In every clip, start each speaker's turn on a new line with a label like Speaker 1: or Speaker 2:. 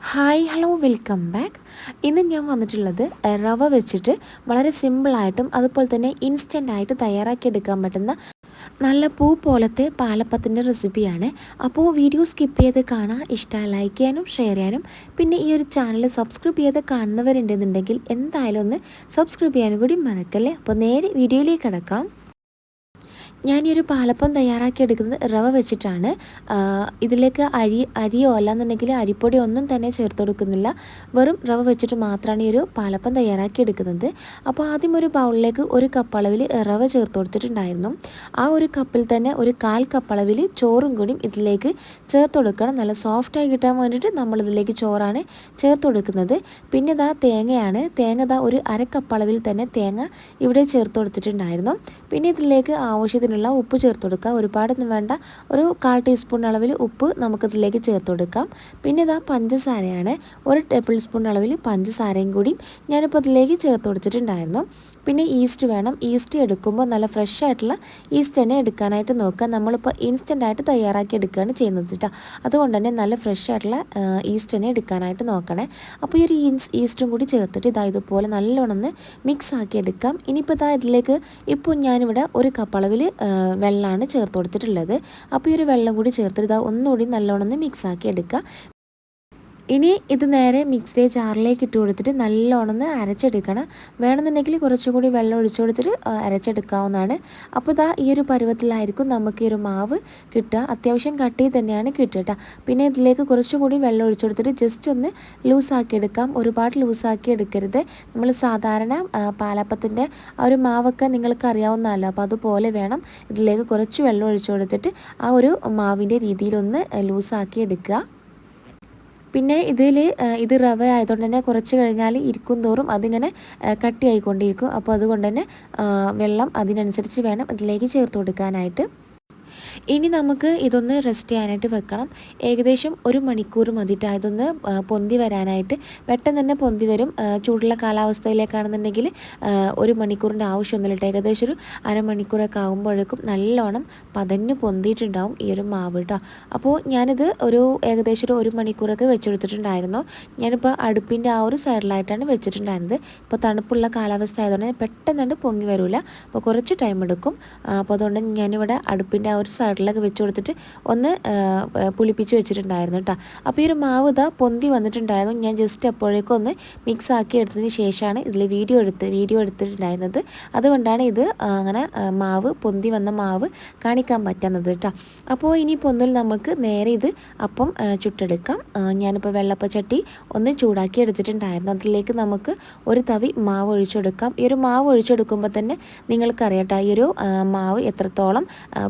Speaker 1: Hi hello welcome back ഇന്ന് ഞാൻ വന്നിട്ടുള്ളത് റവ വെച്ചിട്ട് വളരെ സിമ്പിളായിട്ടും അതുപോലെ തന്നെ ഇൻസ്റ്റന്റ് ആയിട്ട് തയ്യാറാക്കിയെടുക്കാൻ പറ്റുന്ന നല്ല പൂ പോലത്തെ പാലപ്പത്തിന്റെ റെസിപ്പിയാണ് അപ്പോൾ വീഡിയോ സ്കിപ്പ് ചെയ്ത് കാണാൻ ഇഷ്ടമായി ലൈക്ക് ചെയ്യാനും ഷെയർ ചെയ്യാനും. പിന്നെ ഈ ഒരു ചാനൽ സബ്സ്ക്രൈബ് ചെയ്ത് കാണുന്നവരുണ്ടെന്നുണ്ടെങ്കിൽ എന്തായാലും ഒന്ന് സബ്സ്ക്രൈബ് ചെയ്യാനും കൂടി മറക്കല്ലേ? അപ്പോൾ നേരെ വീഡിയോയിലേക്ക് കിടക്കാം. ഞാൻ ഈ ഒരു പാലപ്പം തയ്യാറാക്കി എടുക്കുന്നത് റവ വെച്ചിട്ടാണ്. ഇതിലേക്ക് അരി അരിയോ അല്ലാന്നുണ്ടെങ്കിൽ അരിപ്പൊടി ഒന്നും തന്നെ ചേർത്ത് കൊടുക്കുന്നില്ല. വെറും റവ വെച്ചിട്ട് മാത്രമാണ് ഈ ഒരു പാലപ്പം തയ്യാറാക്കി എടുക്കുന്നത്. അപ്പോൾ ആദ്യം ഒരു ബൗളിലേക്ക് ഒരു കപ്പളവിൽ റവ ചേർത്ത് കൊടുത്തിട്ടുണ്ടായിരുന്നു. ആ ഒരു കപ്പിൽ തന്നെ ഒരു കാൽ കപ്പളവിൽ ചോറും കൂടി ഇതിലേക്ക് ചേർത്ത് കൊടുക്കണം. നല്ല സോഫ്റ്റായി കിട്ടാൻ വേണ്ടിയിട്ട് നമ്മളിതിലേക്ക് ചോറാണ് ചേർത്ത് കൊടുക്കുന്നത്. പിന്നെ ഇതാ തേങ്ങയാണ്. തേങ്ങ ഇതാ ഒരു അര കപ്പ് അളവിൽ തന്നെ തേങ്ങ ഇവിടെ ചേർത്ത് കൊടുത്തിട്ടുണ്ടായിരുന്നു. പിന്നെ ഇതിലേക്ക് ആവശ്യത്തിന് ആവശ്യത്തിനുള്ള ഉപ്പ് ചേർത്ത് കൊടുക്കുക ഒരുപാടൊന്നും വേണ്ട. ഒരു കാൽ ടീസ്പൂൺ അളവിൽ ഉപ്പ് നമുക്കിതിലേക്ക് ചേർത്ത് കൊടുക്കാം പിന്നെ ഇതാ പഞ്ചസാരയാണ്. ഒരു ടേബിൾ സ്പൂൺ അളവിൽ പഞ്ചസാരയും കൂടി ഞാനിപ്പോൾ അതിലേക്ക് ചേർത്ത് കൊടുത്തിട്ടുണ്ടായിരുന്നു പിന്നെ ഈസ്റ്റ് വേണം. ഈസ്റ്റ് എടുക്കുമ്പോൾ നല്ല ഫ്രഷ് ആയിട്ടുള്ള ഈസ്റ്റ് തന്നെ എടുക്കാനായിട്ട് നോക്കുക. നമ്മളിപ്പോൾ ഇൻസ്റ്റന്റ് ആയിട്ട് തയ്യാറാക്കി എടുക്കുകയാണ് ചെയ്യുന്നത് കേട്ടോ അതുകൊണ്ട് തന്നെ നല്ല ഫ്രഷ് ആയിട്ടുള്ള ഈസ്റ്റ് തന്നെ എടുക്കാനായിട്ട് നോക്കണേ. അപ്പോൾ ഈ ഒരു ഈസ്റ്റും കൂടി ചേർത്തിട്ട് ഇതാ ഇതുപോലെ നല്ലോണം മിക്സ് ആക്കി എടുക്കാം. ഇനിയിപ്പോൾ ഇതാ ഇതിലേക്ക് ഇപ്പോൾ ഞാനിവിടെ ഒരു കപ്പ് അളവിൽ വെള്ളമാണ് ചേർത്ത് കൊടുത്തിട്ടുള്ളത്. അപ്പോൾ ഈ ഒരു വെള്ളം കൂടി ചേർത്തിട്ട് ഇതാ ഒന്നുകൂടി നല്ലോണം മിക്സ് ആക്കി എടുക്കുക. ഇനി ഇത് നേരെ മിക്സ്ഡ് ജാറിലേക്ക് ഇട്ട് കൊടുത്തിട്ട് നല്ലോണം അരച്ചെടുക്കണം. വേണമെന്നുണ്ടെങ്കിൽ കുറച്ചും കൂടി വെള്ളം ഒഴിച്ചു കൊടുത്തിട്ട് അരച്ചെടുക്കാവുന്നതാണ്. അപ്പോൾ ഇതാ ഈ ഒരു പരുവത്തിലായിരിക്കും നമുക്ക് ഈ ഒരു മാവ് കിട്ടുക. അത്യാവശ്യം കട്ടി തന്നെയാണ് കിട്ടുക പിന്നെ ഇതിലേക്ക് കുറച്ചും കൂടി വെള്ളം ഒഴിച്ചു കൊടുത്തിട്ട് ജസ്റ്റ് ഒന്ന് ലൂസാക്കി എടുക്കാം ഒരുപാട് ലൂസാക്കി എടുക്കരുത്. നമ്മൾ സാധാരണ പാലപ്പത്തിന്റെ ആ ഒരു മാവൊക്കെ നിങ്ങൾക്ക് അറിയാവുന്നതല്ലോ. അപ്പോൾ അതുപോലെ വേണം ഇതിലേക്ക് കുറച്ച് വെള്ളം ഒഴിച്ചു കൊടുത്തിട്ട് ആ ഒരു മാവിന്റെ രീതിയിലൊന്ന് ലൂസാക്കി എടുക്കുക. പിന്നെ ഇതിൽ ഇത് റവ ആയതുകൊണ്ട് തന്നെ കുറച്ച് കഴിഞ്ഞാൽ ഇരിക്കും തോറും അതിങ്ങനെ കട്ടിയായിക്കൊണ്ടിരിക്കും. അപ്പോൾ അതുകൊണ്ട് തന്നെ വെള്ളം അതിനനുസരിച്ച് വേണം ഇതിലേക്ക് ചേർത്ത് കൊടുക്കാനായിട്ട്. ഇനി നമുക്ക് ഇതൊന്ന് റെസ്റ്റ് ചെയ്യാനായിട്ട് വെക്കണം. ഏകദേശം ഒരു മണിക്കൂർ മതിയിട്ട് ഇതൊന്ന് പൊന്തി വരാനായിട്ട്. പെട്ടെന്ന് തന്നെ പൊന്തി വരും. ചൂടുള്ള കാലാവസ്ഥയിലേക്കാണെന്നുണ്ടെങ്കിൽ ഒരു മണിക്കൂറിന്റെ ആവശ്യമൊന്നുമില്ല ഏകദേശം ഒരു അരമണിക്കൂറൊക്കെ ആകുമ്പോഴേക്കും നല്ലോണം പതഞ്ഞ് പൊന്തിയിട്ടുണ്ടാവും ഈ ഒരു മാവ് കേട്ടോ അപ്പോൾ ഞാനിത് ഒരു ഏകദേശം ഒരു ഒരു മണിക്കൂറൊക്കെ വെച്ചെടുത്തിട്ടുണ്ടായിരുന്നു ഞാനിപ്പോൾ അടുപ്പിന്റെ ആ ഒരു സൈഡിലായിട്ടാണ് വെച്ചിട്ടുണ്ടായിരുന്നത്. ഇപ്പോൾ തണുപ്പുള്ള കാലാവസ്ഥ ആയതുകൊണ്ട് പെട്ടെന്ന് പൊങ്ങി വരില്ല അപ്പോൾ കുറച്ച് ടൈം എടുക്കും. അപ്പോൾ അതുകൊണ്ട് ഞാനിവിടെ അടുപ്പിന്റെ ആ ഒരു സൈഡിലൊക്കെ വെച്ച് കൊടുത്തിട്ട് ഒന്ന് പുളിപ്പിച്ച് വെച്ചിട്ടുണ്ടായിരുന്നു കേട്ടോ അപ്പോൾ ഈ ഒരു മാവ് ഇതാ പൊന്തി വന്നിട്ടുണ്ടായിരുന്നു. ഞാൻ ജസ്റ്റ് അപ്പോഴേക്കും ഒന്ന് മിക്സ് ആക്കി എടുത്തതിന് ശേഷമാണ് ഇതിൽ വീഡിയോ എടുത്ത് വീഡിയോ എടുത്തിട്ടുണ്ടായിരുന്നത്. അതുകൊണ്ടാണ് ഇത് അങ്ങനെ മാവ് പൊന്തി വന്ന മാവ് കാണിക്കാൻ പറ്റുന്നത് കേട്ടോ അപ്പോൾ ഇനി പൊന്നിൽ നമുക്ക് നേരെ ഇത് അപ്പം ചുട്ടെടുക്കാം. ഞാനിപ്പോൾ വെള്ളപ്പച്ചട്ടി ഒന്ന് ചൂടാക്കി എടുത്തിട്ടുണ്ടായിരുന്നു. അതിലേക്ക് നമുക്ക് ഒരു തവി മാവ് ഒഴിച്ചെടുക്കാം. ഈ ഒരു മാവ് ഒഴിച്ചെടുക്കുമ്പോൾ തന്നെ നിങ്ങൾക്കറിയാട്ടോ ഈ ഒരു മാവ് എത്രത്തോളം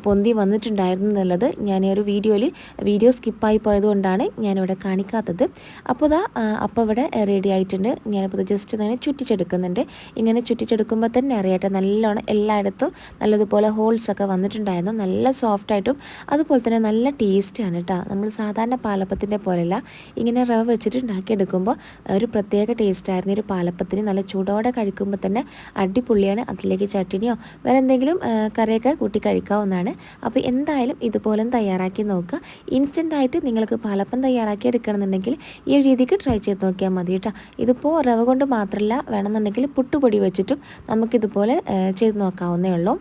Speaker 1: പൊന്തി വന്നിട്ടുണ്ട് വെച്ചിട്ടുണ്ടായിരുന്നു എന്നുള്ളത് ഞാൻ ഒരു വീഡിയോയിൽ വീഡിയോ സ്കിപ്പായി പോയതുകൊണ്ടാണ് ഞാനിവിടെ കാണിക്കാത്തത്. അപ്പോൾ ഇതാ അപ്പോൾ ഇവിടെ റെഡി ആയിട്ടുണ്ട്. ഞാനിപ്പോൾ ജസ്റ്റ് തന്നെ ചുറ്റിച്ചെടുക്കുന്നുണ്ട്. ഇങ്ങനെ ചുറ്റിച്ചെടുക്കുമ്പോൾ തന്നെ അറിയട്ടെ നല്ലോണം എല്ലായിടത്തും നല്ലതുപോലെ ഹോൾസ് ഒക്കെ വന്നിട്ടുണ്ടായിരുന്നു. നല്ല സോഫ്റ്റ് ആയിട്ടും അതുപോലെ തന്നെ നല്ല ടേസ്റ്റാണ് കേട്ടോ. നമ്മൾ സാധാരണ പാലപ്പത്തിന്റെ പോലെയല്ല ഇങ്ങനെ റവ വെച്ചിട്ട് ഉണ്ടാക്കിയെടുക്കുമ്പോൾ ഒരു പ്രത്യേക ടേസ്റ്റായിരുന്നു ഒരു പാലപ്പത്തിന് നല്ല ചൂടോടെ കഴിക്കുമ്പോൾ തന്നെ അടിപൊളിയാണ്. അതിലേക്ക് ചട്ടിനിയോ വേറെ എന്തെങ്കിലും കറിയൊക്കെ കൂട്ടി കഴിക്കാവുന്നതാണ്. അപ്പോൾ എന്തായാലും ഇതുപോലെ തയ്യാറാക്കി നോക്കുക. ഇൻസ്റ്റന്റായിട്ട് നിങ്ങൾക്ക് പലപ്പം തയ്യാറാക്കി എടുക്കണമെന്നുണ്ടെങ്കിൽ ഈ രീതിക്ക് ട്രൈ ചെയ്ത് നോക്കിയാൽ മതി കേട്ടോ. ഇതിപ്പോൾ റവ കൊണ്ട് മാത്രമല്ല വേണമെന്നുണ്ടെങ്കിൽ പുട്ടുപൊടി വെച്ചിട്ടും നമുക്കിതുപോലെ ചെയ്ത് നോക്കാവുന്നേ ഉള്ളൂ.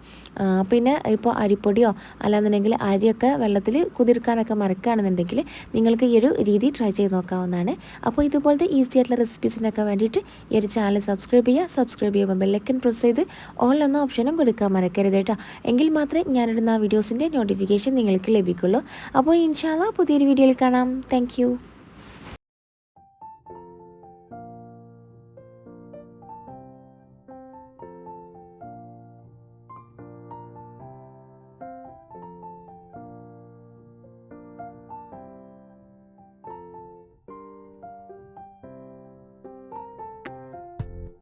Speaker 1: പിന്നെ ഇപ്പോൾ അരിപ്പൊടിയോ അല്ലാന്നുണ്ടെങ്കിൽ അരിയൊക്കെ വെള്ളത്തിൽ കുതിർക്കാനൊക്കെ മറക്കുകയാണെന്നുണ്ടെങ്കിൽ നിങ്ങൾക്ക് ഈ ഒരു രീതി ട്രൈ ചെയ്ത് നോക്കാവുന്നതാണ്. അപ്പോൾ ഇതുപോലത്തെ ഈസി ആയിട്ടുള്ള റെസിപ്പീസിനൊക്കെ വേണ്ടിയിട്ട് ഈ ഒരു ചാനൽ സബ്സ്ക്രൈബ് ചെയ്യുക. സബ്സ്ക്രൈബ് ചെയ്യുമ്പോൾ ബെല്ലൈക്കൻ പ്രസ് ചെയ്ത് ഓൾ എന്ന ഓപ്ഷനും കൊടുക്കാൻ മറക്കരുത് കേട്ടോ. എങ്കിൽ മാത്രമേ ഞാനിടുന്ന വീഡിയോസിന്റെ നോട്ടിഫിക്കേഷൻ നിങ്ങൾക്ക് ലഭിക്കുള്ളൂ. അപ്പോൾ ഇൻഷാല്ല പുതിയൊരു വീഡിയോയിൽ കാണാം. താങ്ക്